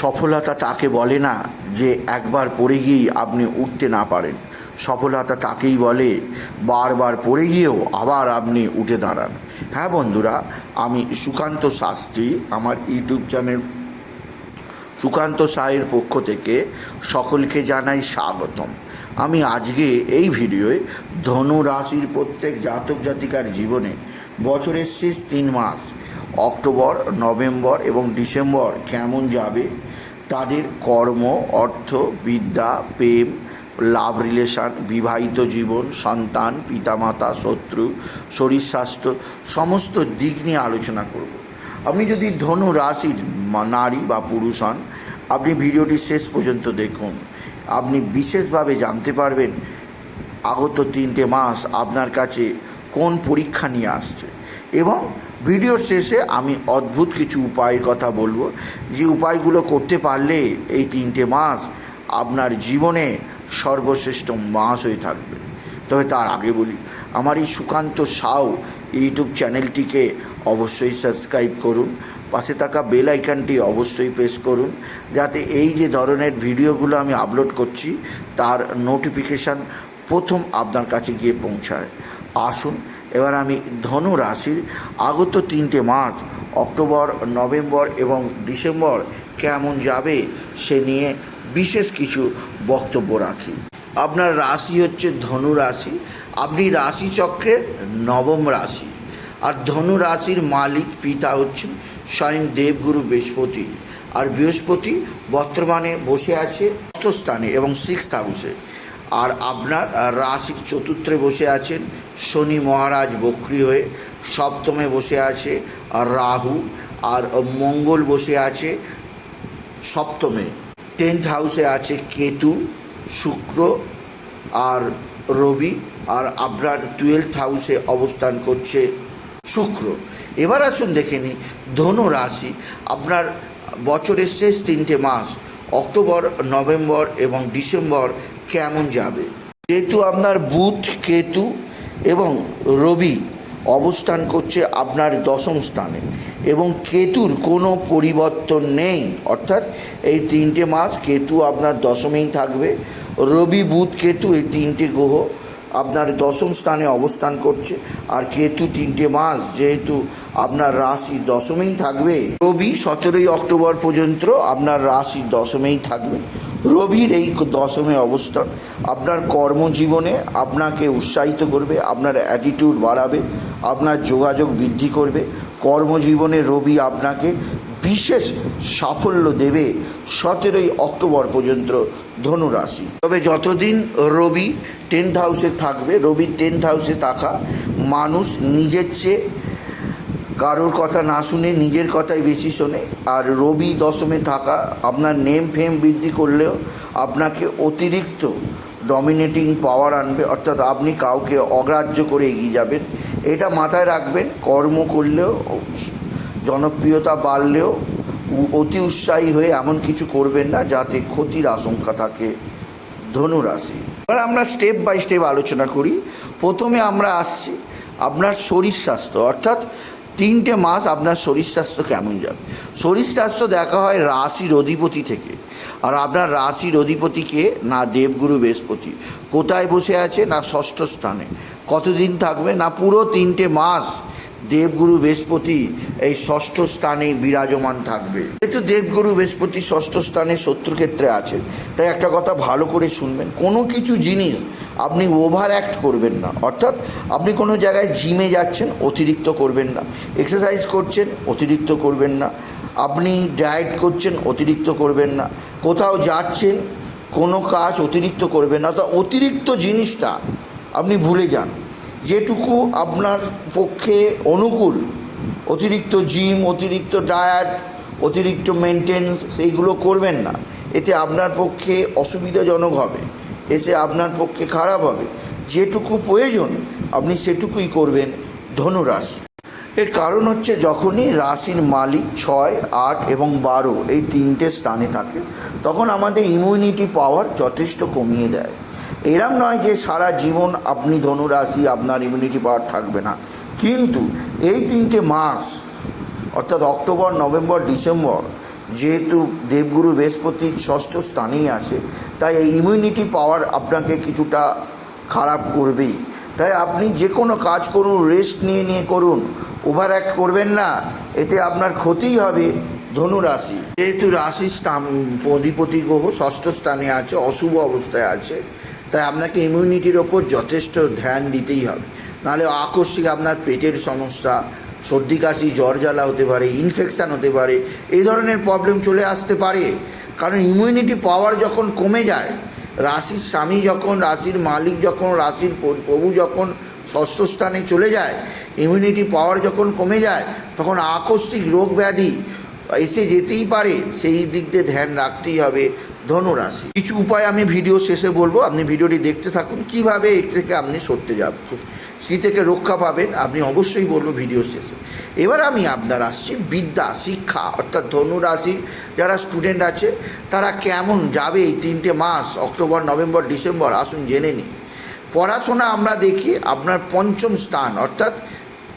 সফলতা তাকে বলে না যে একবার পড়ে গিয়েই আপনি উঠতে না পারেন। সফলতা তাকেই বলে, বারবার পড়ে গিয়েও আবার আপনি উঠে দাঁড়ান। হ্যাঁ বন্ধুরা, আমি সুকান্ত শাস্ত্রী, আমার ইউটিউব চ্যানেল সুকান্ত সাহের পক্ষ থেকে সকলকে জানাই স্বাগতম। আমি আজকে এই ভিডিওয়ে ধনু রাশির প্রত্যেক জাতক জাতিকার জীবনে বছরের শেষ তিন মাস অক্টোবর, নভেম্বর এবং ডিসেম্বর কেমন যাবে? তাদের কর্ম, অর্থ, বিদ্যা, প্রেম লাভ রিলেশন বিবাহিত জীবন, সন্তান, পিতামাতা, শত্রু, শরীর স্বাস্থ্য, সমস্ত দিক নিয়ে আলোচনা করব। আপনি যদি ধনু রাশির নারী বা পুরুষ হন, আপনি ভিডিওটি শেষ পর্যন্ত দেখুন। আপনি বিশেষভাবে জানতে পারবেন, আগত তিনটে মাস আপনার কাছে কোন পরীক্ষা নিয়ে আসছে এবং ভিডিওর শেষে আমি অদ্ভুত কিছু উপায়ের কথা বলব। যে উপায়গুলো করতে পারলে এই তিনটে মাস আপনার জীবনে সর্বশ্রেষ্ঠ মাস হয়ে থাকবে। তবে তার আগে বলি, আমার এই সুকান্ত সাউ ইউটিউব চ্যানেলটিকে অবশ্যই সাবস্ক্রাইব করুন। পাশে থাকা বেল আইকনটি অবশ্যই প্রেস করুন, যাতে এই যে ধরনের ভিডিওগুলো আমি আপলোড করছি, তার নোটিফিকেশান প্রথম আপনার কাছে গিয়ে পৌঁছায়। আসুন এবার আমি ধনু রাশির আগত তিনটে মাস, অক্টোবর, নভেম্বর এবং ডিসেম্বর কেমন যাবে সে নিয়ে বিশেষ কিছু বক্তব্য রাখি। আপনার রাশি হচ্ছে ধনু রাশি, আপনি রাশিচক্রের নবম রাশি। আর ধনু রাশির মালিক পিতা হচ্ছেন স্বয়ং দেবগুরু বৃহস্পতি। আর বৃহস্পতি বর্তমানে বসে আছে অষ্টস্থানে এবং সিক্স হাউসে। আর আপনার রাশির চতুর্থে বসে আছেন শনি মহারাজ বক্রি হয়ে, সপ্তমে বসে আছে রাহু, আর মঙ্গল বসে আছে সপ্তমে। টেন্থ হাউসে আছে কেতু, শুক্র, আর রবি, আর আপনার টুয়েলথ হাউসে অবস্থান করছে শুক্র। এবার আসুন দেখে নিই, ধনু রাশি, আপনার বছরের শেষ তিনটে মাস, অক্টোবর, নভেম্বর এবং ডিসেম্বর কেমন যাবে? যেহেতু আপনার বুধ, কেতু এবং রবি অবস্থান করছে আপনার দশম স্থানে এবং কেতুর কোনো পরিবর্তন নেই, অর্থাৎ এই তিনটে মাস কেতু আপনার দশমেই থাকবে, রবি, বুধ, কেতু এই তিনটে গ্রহ আপনার দশম স্থানে অবস্থান করছে আর কেতু তিনটে মাস যেহেতু আপনার রাশি দশমেই থাকবে, রবি সতেরোই অক্টোবর পর্যন্ত আপনার রাশি দশমেই থাকবে। রবির এই দশমে অবস্থান। আপনার কর্মজীবনে আপনাকে উৎসাহিত করবে, আপনার অ্যাটিটিউড বাড়াবে, আপনার যোগাযোগ বৃদ্ধি করবে। কর্মজীবনে রবি আপনাকে বিশেষ সাফল্য দেবে সতেরোই অক্টোবর পর্যন্ত ধনুরাশি তবে যতদিন রবি টেন্থ হাউসে থাকবে, রবি টেন্থ হাউসে থাকা, মানুষ নিজের চেয়ে কারোর কথা না শুনে নিজের কথাই বেশি শোনে। আর রবি দশমে থাকা আপনার নেম ফেম বৃদ্ধি করলেও আপনাকে অতিরিক্ত ডমিনেটিং পাওয়ার আনবে। অর্থাৎ আপনি কাউকে অগ্রাহ্য করে এগিয়ে যাবেন। এটা মাথায় রাখবেন, কর্ম করলেও, জনপ্রিয়তা বাড়লেও অতি উৎসাহী হয়ে এমন কিছু করবেন না, যাতে ক্ষতির আশঙ্কা থাকে ধনুরাশি। এবার আমরা স্টেপ বাই স্টেপ আলোচনা করি। প্রথমে আমরা আসছি আপনার শরীর স্বাস্থ্য। অর্থাৎ তিনটে মাস আপনার শরীর স্বাস্থ্য কেমন যাবে? শরীর স্বাস্থ্য দেখা হয় রাশির অধিপতি থেকে। আর আপনার রাশির অধিপতিকে না দেবগুরু বৃহস্পতি। কোথায় বসে আছে? না ষষ্ঠ স্থানে। কতদিন থাকবে? না পুরো তিনটে মাস দেবগুরু বৃহস্পতি এই ষষ্ঠ স্থানে বিরাজমান থাকবে। যেহেতু দেবগুরু বৃহস্পতি ষষ্ঠ স্থানে শত্রুক্ষেত্রে আছে, তাই একটা কথা ভালো করে শুনবেন। কোনো কিছু জিনিস আপনি ওভার অ্যাক্ট করবেন না। অর্থাৎ আপনি কোনো জায়গায় জিমে যাচ্ছেন, অতিরিক্ত করবেন না। এক্সারসাইজ করছেন, অতিরিক্ত করবেন না। আপনি ডায়েট করছেন, অতিরিক্ত করবেন না। কোথাও যাচ্ছেন, কোনো কাজ অতিরিক্ত করবেন না। তো অতিরিক্ত জিনিসটা আপনি ভুলে যান। যেটুকু আপনার পক্ষে অনুকূল, অতিরিক্ত জিম অতিরিক্ত ডায়েট অতিরিক্ত মেনটেন্স সেইগুলো করবেন না। এতে আপনার পক্ষে অসুবিধাজনক হবে এসে আপনার পক্ষে খারাপ হবে। যেটুকু প্রয়োজন, আপনি সেটুকুই করবেন ধনুরাশি। এর কারণ হচ্ছে যখনই রাশির মালিক ছয়, আট এবং বারো এই তিনটে স্থানে থাকে, তখন আমাদের ইমিউনিটি পাওয়ার যথেষ্ট কমিয়ে দেয়। এরম নয় যে সারা জীবন আপনি ধনুরাশি, আপনার ইমিউনিটি পাওয়ার থাকবে না। কিন্তু এই তিনটে মাস, অর্থাৎ অক্টোবর, নভেম্বর, ডিসেম্বর, যেহেতু দেবগুরু বৃহস্পতি ষষ্ঠ স্থানেই আছে, তাই এই ইমিউনিটি পাওয়ার আপনাকে কিছুটা খারাপ করবেই। তাই আপনি যে কোনো কাজ করুন রেস্ট নিয়ে নিয়ে করুন ওভার অ্যাক্ট করবেন না, এতে আপনার ক্ষতিই হবে ধনু রাশি যেহেতু রাশি স্থান, অধিপতি গ্রহ ষষ্ঠ স্থানে আছে, অশুভ অবস্থায় আছে তাই আপনাকে ইমিউনিটির ওপর যথেষ্ট ধ্যান দিতেই হবে। নাহলে আকস্মিক আপনার পেটের সমস্যা, সর্দি, কাশি, জ্বর জ্বালা হতে পারে ইনফেকশান হতে পারে এই ধরনের প্রবলেম চলে আসতে পারে। কারণ ইমিউনিটি পাওয়ার যখন কমে যায়, রাশির স্বামী যখন, রাশির মালিক যখন, রাশির প্রভু যখন ষষ্ঠ স্থানে চলে যায় ইমিউনিটি পাওয়ার যখন কমে যায়, তখন আকস্মিক রোগ ব্যাধি এসে যেতেই পারে। সেই দিক দিয়ে ধ্যান রাখতেই হবে। ধনুরাশি। কিছু উপায় আমি ভিডিও শেষে বলব, আপনি ভিডিওটি দেখতে থাকুন, কীভাবে এর থেকে আপনি সরতে যাব সেই থেকে রক্ষা পাবেন, আপনি অবশ্যই বলব ভিডিও শেষে। এবার আমি আপনার আসছি বিদ্যা, শিক্ষা, অর্থাৎ ধনুরাশির যারা স্টুডেন্ট আছে, তারা কেমন যাবে এই তিনটে মাস, অক্টোবর, নভেম্বর, ডিসেম্বর, আসুন জেনে নিই। পড়াশোনা আমরা দেখি, আপনার পঞ্চম স্থান, অর্থাৎ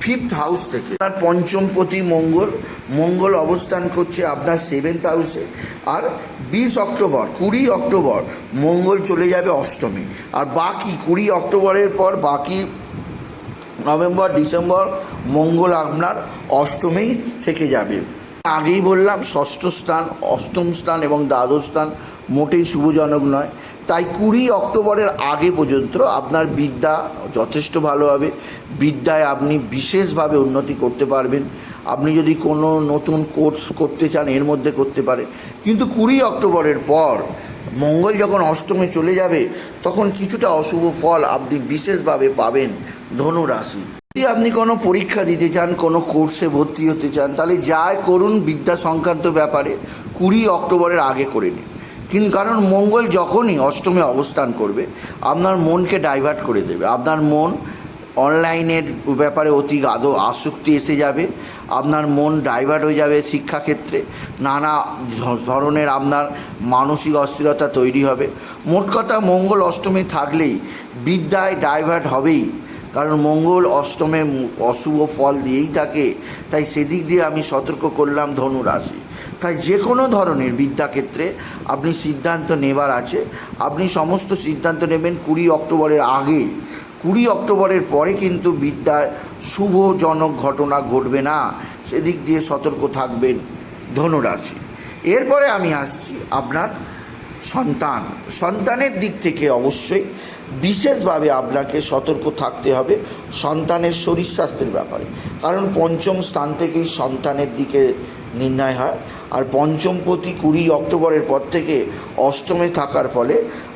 ফিফথ হাউস থেকে। তার পঞ্চমপতি মঙ্গল। মঙ্গল অবস্থান করছে আপনার সেভেন্থ হাউসে আর বিশ অক্টোবর, কুড়ি অক্টোবর, মঙ্গল চলে যাবে অষ্টমী। আর বাকি কুড়ি অক্টোবরের পর বাকি নভেম্বর, ডিসেম্বর, মঙ্গল আপনার অষ্টমেই থেকে যাবে। আগেই বললাম, ষষ্ঠ স্থান, অষ্টম স্থান এবং দ্বাদশ স্থান মোটেই শুভজনক নয়। তাই কুড়ি অক্টোবরের আগে পর্যন্ত আপনার বিদ্যা যথেষ্ট ভালো হবে। বিদ্যায় আপনি বিশেষভাবে উন্নতি করতে পারবেন। আপনি যদি কোনো নতুন কোর্স করতে চান, এর মধ্যে করতে পারেন। কিন্তু কুড়ি অক্টোবরের পর মঙ্গল যখন অষ্টমে চলে যাবে, তখন কিছুটা অশুভ ফল আপনি বিশেষভাবে পাবেন ধনু রাশি যদি আপনি কোনো পরীক্ষা দিতে চান, কোনো কোর্সে ভর্তি হতে চান, তাহলে যাই করুন বিদ্যা সংক্রান্ত ব্যাপারে, কুড়ি অক্টোবরের আগে করে নিন। কিন্তু কারণ মঙ্গল যখনই অষ্টমে অবস্থান করবে, আপনার মনকে ডাইভার্ট করে দেবে। আপনার মন অনলাইনের ব্যাপারে অতি আদৌ আসক্তি এসে যাবে, আপনার মন ডাইভার্ট হয়ে যাবে শিক্ষাক্ষেত্রে, নানা ধরনের আপনার মানসিক অস্থিরতা তৈরি হবে। মোট কথা মঙ্গল অষ্টমে থাকলেই বিদ্যায় ডাইভার্ট হবেই, কারণ মঙ্গল অষ্টমে অশুভ ফল দিয়েই থাকে। তাই সেদিক দিয়ে আমি সতর্ক করলাম ধনু রাশি তাই যে কোনো ধরনের বিদ্যাক্ষেত্রে আপনি সিদ্ধান্ত নেবার আছে। আপনি সমস্ত সিদ্ধান্ত নেবেন কুড়ি অক্টোবরের আগে। কুড়ি অক্টোবরের পরে কিন্তু বিদ্যায় শুভজনক ঘটনা ঘটবে না। সেদিক দিয়ে সতর্ক থাকবেন ধনুরাশি। এরপরে আমি আসছি আপনার সন্তান। সন্তানের দিক থেকে অবশ্যই বিশেষভাবে আপনাকে সতর্ক থাকতে হবে সন্তানের শরীর স্বাস্থ্যের ব্যাপারে। কারণ পঞ্চম স্থান থেকেই সন্তানের দিকে নির্ণয় হয়। আর পঞ্চম প্রতি কুড়ি অক্টোবরের পর থেকে অষ্টমে থাকার ফলে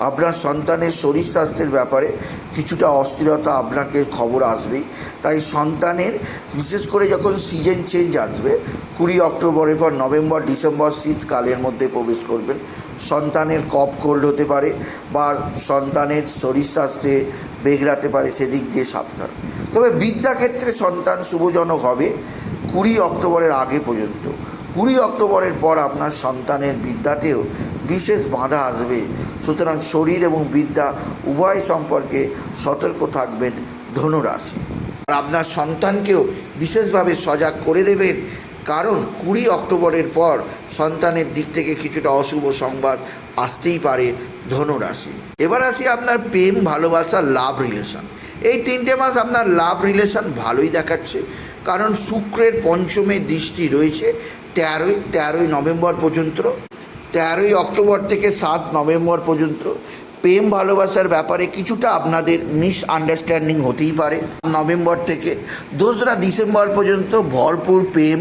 আপনার সন্তানের শরীর স্বাস্থ্যের ব্যাপারে কিছুটা অস্থিরতা আপনাকে খবর আসবেই। তাই সন্তানের, বিশেষ করে যখন সিজন চেঞ্জ আসবে, কুড়ি অক্টোবরের পর নভেম্বর, ডিসেম্বর শীতকালের মধ্যে প্রবেশ করবেন। সন্তানের কফ কোল্ড হতে পারে বা সন্তানের শরীর স্বাস্থ্যে বেগড়াতে পারে সেদিক দিয়ে সাবধান। তবে বিদ্যাক্ষেত্রে সন্তান শুভজনক হবে কুড়ি অক্টোবরের আগে পর্যন্ত। কুড়ি অক্টোবরের পর আপনার সন্তানের বিদ্যাতেও বিশেষ বাধা আসবে। সুতরাং শরীর এবং বিদ্যা উভয় সম্পর্কে সতর্ক থাকবেন ধনুরাশি আর আপনার সন্তানকেও বিশেষভাবে সজাগ করে দেবেন, কারণ কুড়ি অক্টোবরের পর সন্তানের দিক থেকে কিছুটা অশুভ সংবাদ আসতেই পারে ধনুরাশি। এবার আসি আপনার প্রেম, ভালোবাসা লাভ রিলেশন এই তিনটে মাস আপনার লাভ রিলেশন ভালোই দেখাচ্ছে। কারণ শুক্রের পঞ্চমে দৃষ্টি রয়েছে, তেরোই তেরোই নভেম্বর পর্যন্ত, তেরোই অক্টোবর থেকে সাত নভেম্বর পর্যন্ত। প্রেম ভালোবাসার ব্যাপারে কিছুটা আপনাদের মিসআন্ডারস্ট্যান্ডিং হতেই পারে। নভেম্বর থেকে দোসরা ডিসেম্বর পর্যন্ত ভরপুর প্রেম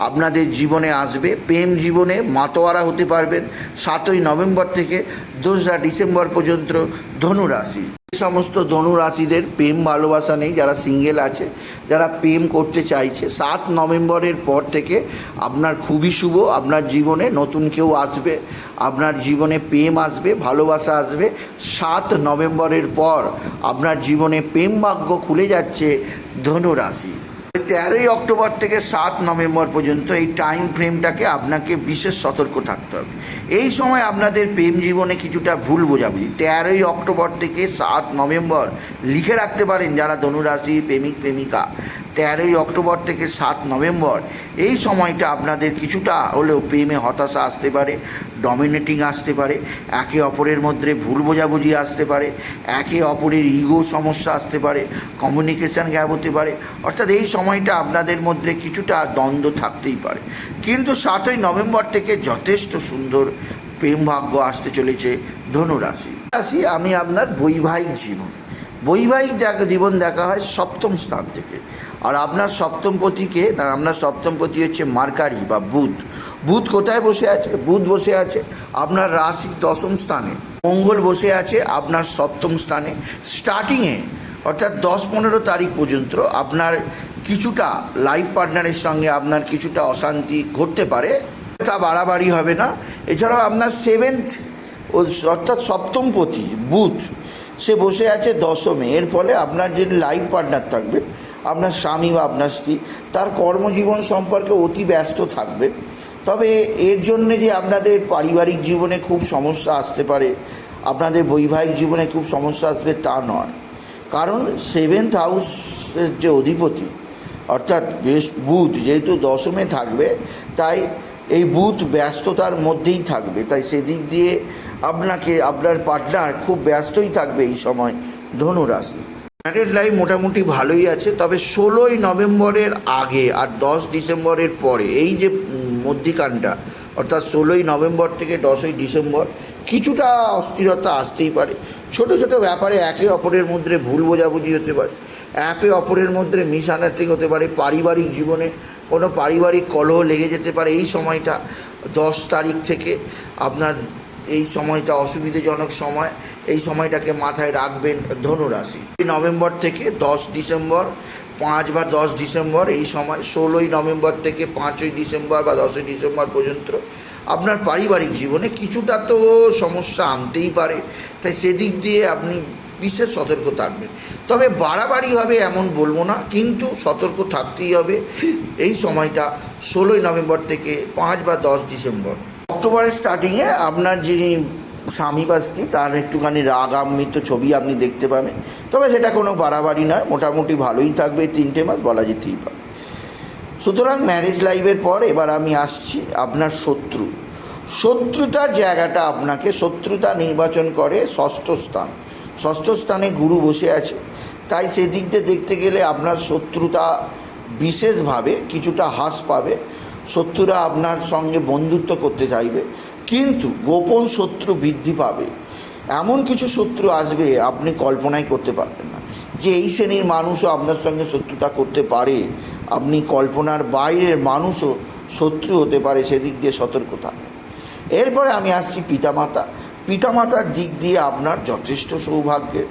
আপনাদের জীবনে আসবে, প্রেম জীবনে মাতোয়ারা হতে পারবেন। সাতই নভেম্বর থেকে দোসরা ডিসেম্বর পর্যন্ত ধনুরাশি। সমস্ত ধনুরাশিদের প্রেম ভালোবাসা নেই, যারা সিঙ্গেল আছে, যারা প্রেম করতে চাইছে, সাত নভেম্বরের পর থেকে আপনার খুবই শুভ, আপনার জীবনে নতুন কেউ আসবে, আপনার জীবনে প্রেম আসবে, ভালোবাসা আসবে। সাত নভেম্বরের পর আপনার জীবনে প্রেম ভাগ্য খুলে যাচ্ছে ধনুরাশি। তেরোই অক্টোবর থেকে সাত নভেম্বর পর্যন্ত এই টাইম ফ্রেমটাকে আপনাকে বিশেষ সতর্ক থাকতে হবে। এই সময় আপনাদের প্রেম জীবনে কিছুটা ভুল বোঝাবুঝি। তেরোই অক্টোবর থেকে সাত নভেম্বর লিখে রাখতে পারেন যারা ধনুরাশি, প্রেমিক, প্রেমিকা। তেরোই অক্টোবর থেকে সাত নভেম্বর। এই সময়টা আপনাদের কিছুটা হলেও প্রেমে হতাশা আসতে পারে ডমিনেটিং আসতে পারে, একে অপরের মধ্যে ভুল বোঝাবুঝি আসতে পারে, একে অপরের ইগো সমস্যা আসতে পারে কমিউনিকেশান গ্যাপ হতে পারে। অর্থাৎ এই সময়টা আপনাদের মধ্যে কিছুটা দ্বন্দ্ব থাকতেই পারে। কিন্তু সাতই নভেম্বর থেকে যথেষ্ট সুন্দর প্রেম ভাগ্য আসতে চলেছে ধনুরাশি। রাশি আমি আপনার বৈবাহিক জীবন। বৈবাহিক জীবন দেখা হয় সপ্তম স্থান থেকে। আর আপনার সপ্তম পতিকে না, আপনার সপ্তম পতি হচ্ছে মার্কারি বা বুধ। বুধ কোথায় বসে আছে? বুধ বসে আছে আপনার রাশি দশম স্থানে। মঙ্গল বসে আছে আপনার সপ্তম স্থানে। স্টার্টিংয়ে অর্থাৎ দশ পনেরো তারিখ পর্যন্ত আপনার কিছুটা লাইফ পার্টনারের সঙ্গে আপনার কিছুটা অশান্তি ঘটতে পারে। তা বাড়াবাড়ি হবে না। এছাড়াও আপনার সেভেন্থ ও অর্থাৎ সপ্তম পতি বুধ, সে বসে আছে দশমে। এর ফলে আপনার যে লাইফ পার্টনার থাকবে আপনার স্বামী বা আপনার স্ত্রী, তার কর্মজীবন সম্পর্কে অতি ব্যস্ত থাকবে। তবে এর জন্যে যে আপনাদের পারিবারিক জীবনে খুব সমস্যা আসতে পারে, আপনাদের বৈবাহিক জীবনে খুব সমস্যা আসবে তা নয়। কারণ সেভেন্থ হাউসের যে অধিপতি, অর্থাৎ বেশ বুধ, যেহেতু দশমে থাকবে, তাই এই বুধ ব্যস্ততার মধ্যেই থাকবে। তাই সেদিক দিয়ে আপনাকে, আপনার পার্টনার খুব ব্যস্তই থাকবে এই সময় ধনুরাশি। ম্যারিড লাইফ মোটামুটি ভালোই আছে তবে ষোলোই নভেম্বরের আগে আর দশ ডিসেম্বরের পরে এই যে উম, মধ্যিখানটা অর্থাৎ ষোলোই নভেম্বর থেকে দশই ডিসেম্বর কিছুটা অস্থিরতা আসতেই পারে। ছোট ছোট ব্যাপারে একে অপরের মধ্যে ভুল বোঝাবুঝি হতে পারে একে অপরের মধ্যে মিসআন্ডারস্ট্যান্ডিং হতে পারে পারিবারিক জীবনে কোনো পারিবারিক কলহ লেগে যেতে পারে এই সময়টা দশ তারিখ থেকে আপনার এই সময়টা অসুবিধাজনক সময় এই সময়টাকে মাথায় রাখবেন ধনুরাশি। নভেম্বর থেকে দশ ডিসেম্বর, পাঁচ বা দশ ডিসেম্বর, এই সময় ষোলোই নভেম্বর থেকে পাঁচই ডিসেম্বর বা দশই ডিসেম্বর পর্যন্ত আপনার পারিবারিক জীবনে কিছুটা তো সমস্যা আনতেই পারে। তাই সেদিক দিয়ে আপনি বিশেষ সতর্ক থাকবেন। তবে বাড়াবাড়ি হবে এমন বলব না, কিন্তু সতর্ক থাকতেই হবে। এই সময়টা ষোলোই নভেম্বর থেকে পাঁচ বা দশ ডিসেম্বর। অক্টোবরের স্টার্টিংয়ে আপনার যিনি স্বামী বা স্ত্রী তার একটুখানি রাগ আমিত ছবি আপনি দেখতে পাবেন। তবে সেটা কোনো বাড়াবাড়ি নয়, মোটামুটি ভালোই থাকবে তিনটে মাস, বলা যেতেই পারে। সুতরাং ম্যারেজ লাইফের পর এবার আমি আসছি আপনার শত্রু। শত্রুতা জায়গাটা আপনাকে শত্রুতা নির্বাচন করে ষষ্ঠ স্থান। ষষ্ঠ স্থানে গুরু বসে আছে। তাই সেদিক দিয়ে দেখতে গেলে আপনার শত্রুতা বিশেষভাবে কিছুটা হ্রাস পাবে। শত্রুরা আপনার সঙ্গে বন্ধুত্ব করতে চাইবে। কিন্তু গোপন শত্রু বৃদ্ধি পাবে। এমন কিছু শত্রু আসবে আপনি কল্পনাই করতে পারবেন না। যে এই শ্রেণির মানুষও আপনার সঙ্গে শত্রুতা করতে পারে, আপনি কল্পনার বাইরের মানুষও শত্রু হতে পারে সেদিক দিয়ে সতর্ক থাকুন। এরপরে আমি আসছি পিতামাতা। পিতামাতার দিক দিয়ে আপনার যথেষ্ট সৌভাগ্যের।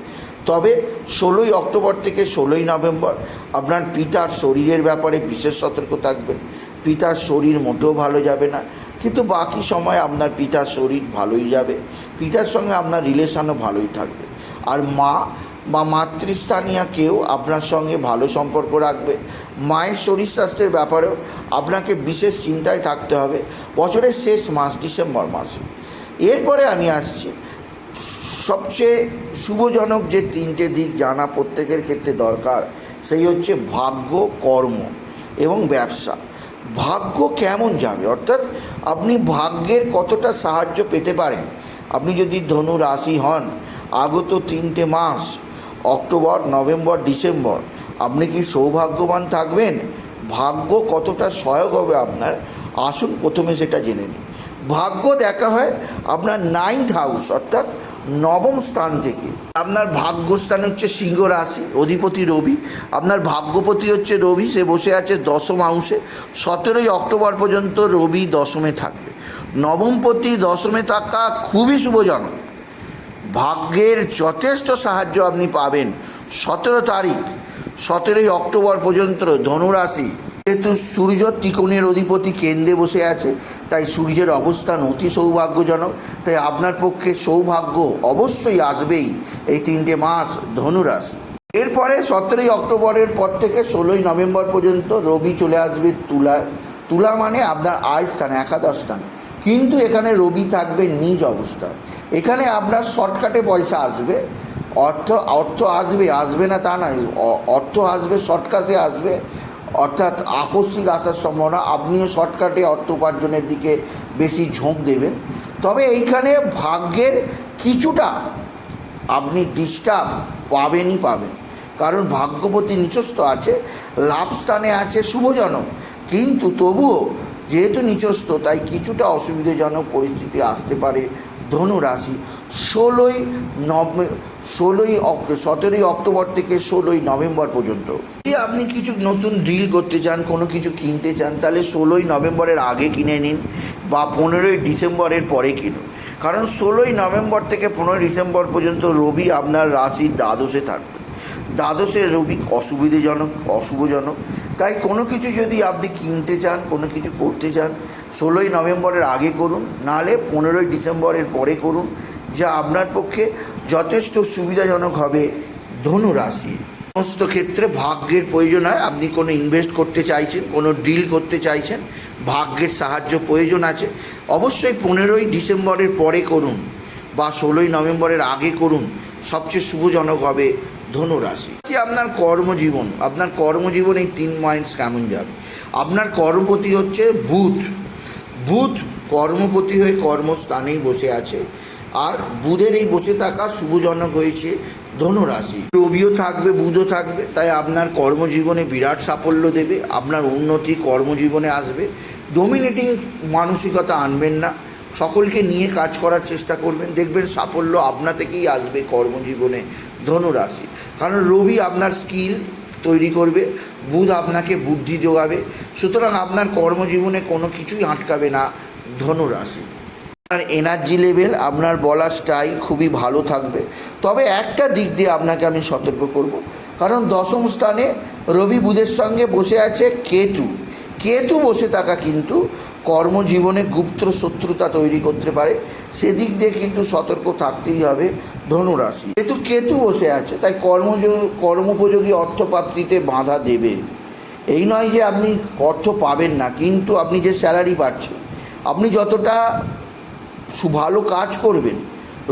তবে ষোলোই অক্টোবর থেকে ষোলোই নভেম্বর আপনার পিতার শরীরের ব্যাপারে বিশেষ সতর্ক থাকবেন। পিতার শরীর মোটেও ভালো যাবে না। কিন্তু বাকি সময় আপনার পিতার শরীর ভালোই যাবে, পিতার সঙ্গে আপনার রিলেশনও ভালোই থাকবে। আর মা বা মাতৃস্থানীয় কেউ আপনার সঙ্গে ভালো সম্পর্ক রাখবে। মায়ের শরীর স্বাস্থ্যের ব্যাপারেও আপনাকে বিশেষ চিন্তায় থাকতে হবে বছরের শেষ মাস, ডিসেম্বর মাসে। এরপরে আমি আসছি। সবচেয়ে শুভজনক যে তিনটে দিক জানা প্রত্যেকের ক্ষেত্রে দরকার, সেই হচ্ছে ভাগ্য, কর্ম এবং ব্যবসা। ভাগ্য কেমন যাবে? অর্থাৎ আপনি ভাগ্যের কতটা সাহায্য পেতে পারেন? আপনি যদি ধনু রাশি হন, আগত তিনটে মাস, অক্টোবর, নভেম্বর, ডিসেম্বর, আপনি কি সৌভাগ্যবান থাকবেন? ভাগ্য কতটা সহায়ক হবে আপনার? আসুন প্রথমে সেটা জেনে নিন ভাগ্য দেখা হয় আপনার নাইন্থ হাউস অর্থাৎ নবম স্থান থেকে। আপনার ভাগ্যস্থান হচ্ছে সিংহ রাশি, অধিপতি রবি। আপনার ভাগ্যপতি হচ্ছে রবি, সে বসে আছে দশম হাউসে সতেরোই অক্টোবর পর্যন্ত রবি দশমে থাকবে। নবমপতি দশমে থাকা খুবই শুভজনক। ভাগ্যের যথেষ্ট সাহায্য আপনি পাবেন সতেরো তারিখ। সতেরোই অক্টোবর পর্যন্ত ধনুরাশি যেহেতু সূর্য ত্রিকোণের অধিপতি কেন্দ্রে বসে আছে। তাই সূর্যের অবস্থান অতি সৌভাগ্যজনক। তাই আপনার পক্ষে সৌভাগ্য অবশ্যই আসবেই এই তিনটে মাস ধনুরাশি। এরপরে সতেরোই অক্টোবরের পর থেকে ষোলোই নভেম্বর পর্যন্ত রবি চলে আসবে তুলা তুলা মানে আপনার আয় স্থান, একাদশ স্থান। কিন্তু এখানে রবি থাকবে নিজ অবস্থা। এখানে আপনার শর্টকাটে পয়সা আসবে। অর্থ অর্থ আসবে আসবে না তা নয়। অর্থ আসবে, শর্টকাটে আসবে। অর্থাৎ আকস্মিক আসার সম্ভাবনা, আপনিও শর্টকাটে অর্থ উপার্জনের দিকে বেশি ঝোঁক দেবেন। তবে এইখানে ভাগ্যের কিছুটা আপনি ডিস্টার্ব পাবেনই পাবেন। কারণ ভাগ্যপতি নিচস্থ আছে, লাভ স্থানে আছে, শুভজনক। কিন্তু তবুও যেহেতু নিচস্থ, তাই কিছুটা অসুবিধাজনক পরিস্থিতি আসতে পারে ধনু রাশি, ষোলোই নভ ষোলোই সতেরোই অক্টোবর থেকে ষোলোই নভেম্বর পর্যন্ত। যদি আপনি কিছু নতুন ড্রিল করতে চান, কোনো কিছু কিনতে চান, তাহলে ষোলোই নভেম্বরের আগে কিনে নিন বা পনেরোই ডিসেম্বরের পরে কিনুন। কারণ ষোলোই নভেম্বর থেকে পনেরোই ডিসেম্বর পর্যন্ত রবি আপনার রাশির দ্বাদশে থাকবে। দ্বাদশে রবি অসুবিধাজনক, অশুভজনক। তাই কোনো কিছু যদি আপনি কিনতে চান, কোনো কিছু করতে চান, ষোলোই নভেম্বরের আগে করুন, নাহলে পনেরোই ডিসেম্বরের পরে করুন, যা আপনার পক্ষে যথেষ্ট সুবিধাজনক হবে ধনুরাশি। সমস্ত ক্ষেত্রে ভাগ্যের প্রয়োজন হয়, আপনি কোনো ইনভেস্ট করতে চাইছেন, কোনো ডিল করতে চাইছেন, ভাগ্যের সাহায্য প্রয়োজন আছে, অবশ্যই পনেরোই ডিসেম্বরের পরে করুন বা ষোলোই নভেম্বরের আগে করুন, সবচেয়ে শুভজনক হবে ধনু রাশি যে আপনার কর্মজীবন আপনার কর্মজীবন এই তিন মাইন্স কেমন যাবে? আপনার কর্মপতি হচ্ছে বুধ। বুধ কর্মপতি হয়ে কর্মস্থানেই বসে আছে। আর বুধের এই বসে থাকা শুভজনক হয়েছে ধনুরাশি। রবিও থাকবে, বুধও থাকবে, তাই আপনার কর্মজীবনে বিরাট সাফল্য দেবে, আপনার উন্নতি কর্মজীবনে আসবে। ডোমিনেটিং মানসিকতা আনবেন না, সকলকে নিয়ে কাজ করার চেষ্টা করবেন, দেখবেন সাফল্য আপনা থেকেই আসবে কর্মজীবনে। ধনু রাশি কারণ রবি আপনার স্কিল তৈরি করবে, বুধ আপনাকে বুদ্ধি যোগাবে, সুতরাং আপনার কর্মজীবনে কোনো কিছুই আটকাবে না ধনুরাশি। আপনার এনার্জি লেভেল আপনার বলার স্টাইল খুবই ভালো থাকবে। তবে একটা দিক দিয়ে আপনাকে আমি সতর্ক করব, কারণ দশম স্থানে রবি বুধের সঙ্গে বসে আছে কেতু। কেতু বসে থাকা কিন্তু কর্মজীবনে গুপ্ত শত্রুতা তৈরি করতে পারে, সেদিক দিয়ে কিন্তু সতর্ক থাকতেই হবে ধনুরাশি। যেহেতু কেতু বসে আছে, তাই কর্মজ, কর্মোপযোগী অর্থপ্রাপ্তিতে বাধা দেবে। এই নয় যে আপনি অর্থ পাবেন না, কিন্তু আপনি যে স্যালারি পাচ্ছেন, আপনি যতটা ভালো কাজ করবেন,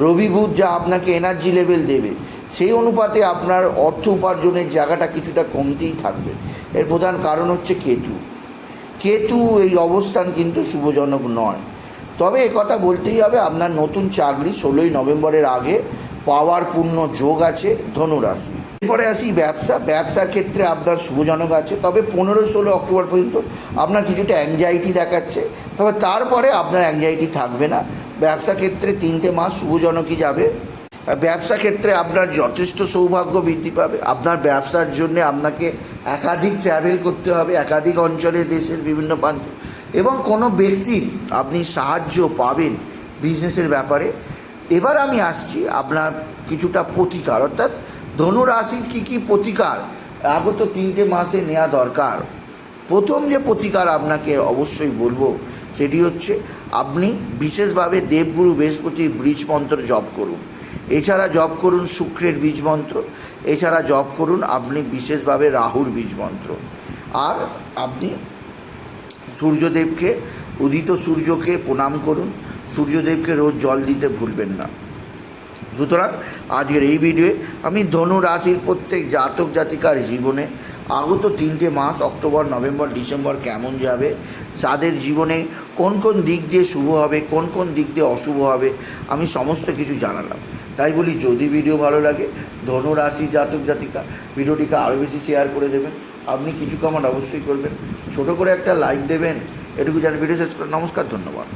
রবি বুধ যা আপনাকে এনার্জি লেভেল দেবে, সেই অনুপাতে আপনার অর্থ উপার্জনের জায়গাটা কিছুটা কমতেই থাকবে। এর প্রধান কারণ হচ্ছে কেতু। কেতু এই অবস্থান কিন্তু শুভজনক নয়। তবে কথা বলতেই হবে, আপনার নতুন চাকরি ষোলোই নভেম্বরের আগে পাওয়ার পূর্ণ যোগ আছে ধনুরাশি। এরপরে আসি ব্যবসা, ব্যবসার ক্ষেত্রে আপনার শুভজনক আছে, তবে পনেরো ষোলো অক্টোবর পর্যন্ত আপনার কিছুটা অ্যাংজাইটি দেখাচ্ছে, তবে তারপরে আপনার অ্যাংজাইটি থাকবে না। ব্যবসা ক্ষেত্রে তিনটে মাস শুভজনকই যাবে। ব্যবসা ক্ষেত্রে আপনার যথেষ্ট সৌভাগ্য বৃদ্ধি পাবে। আপনার ব্যবসার জন্য আপনাকে একাধিক ট্রাভেল করতে হবে, একাধিক অঞ্চলে দেশের বিভিন্ন প্রান্তে। এবং কোনো ব্যক্তির আপনি সাহায্য পাবেন বিজনেসের ব্যাপারে। এবার আমি আসছি আপনার কিছুটা প্রতিকার। অর্থাৎ ধনু রাশির কী কী প্রতিকার? আগত তিনটে মাসে নেওয়া দরকার। প্রথম যে প্রতিকার আপনাকে অবশ্যই বলব, সেটি হচ্ছে আপনি বিশেষভাবে দেবগুরু বৃহস্পতির বীজ মন্ত্র জপ করুন। এছাড়া জপ করুন শুক্রের বীজ মন্ত্র, এছাড়া জপ করুন আপনি বিশেষভাবে রাহুর বীজ মন্ত্র। আর আপনি সূর্যদেবকে, উদিত সূর্যকে প্রণাম করুন, সূর্যদেবকে রোজ জল দিতে ভুলবেন না। সুতরাং আজকের এই ভিডিওয়ে আমি ধনু রাশির প্রত্যেক জাতক জাতিকার জীবনে আগত তিনটে মাস, অক্টোবর, নভেম্বর, ডিসেম্বর কেমন যাবে, তাদের জীবনে কোন কোন দিক দিয়ে শুভ হবে, কোন কোন দিক দিয়ে অশুভ হবে, আমি সমস্ত কিছু জানালাম। তাই বলি যদি ভিডিও ভালো লাগে ধনু রাশি জাতক জাতিকা, ভিডিওটিকে আরও বেশি শেয়ার করে দেবেন। আপনি কিছু কমেন্ট অবশ্যই করবেন। ছোট করে একটা লাইক দেবেন। এটুকু জানি ভিডিও শেষ করে নমস্কার, ধন্যবাদ।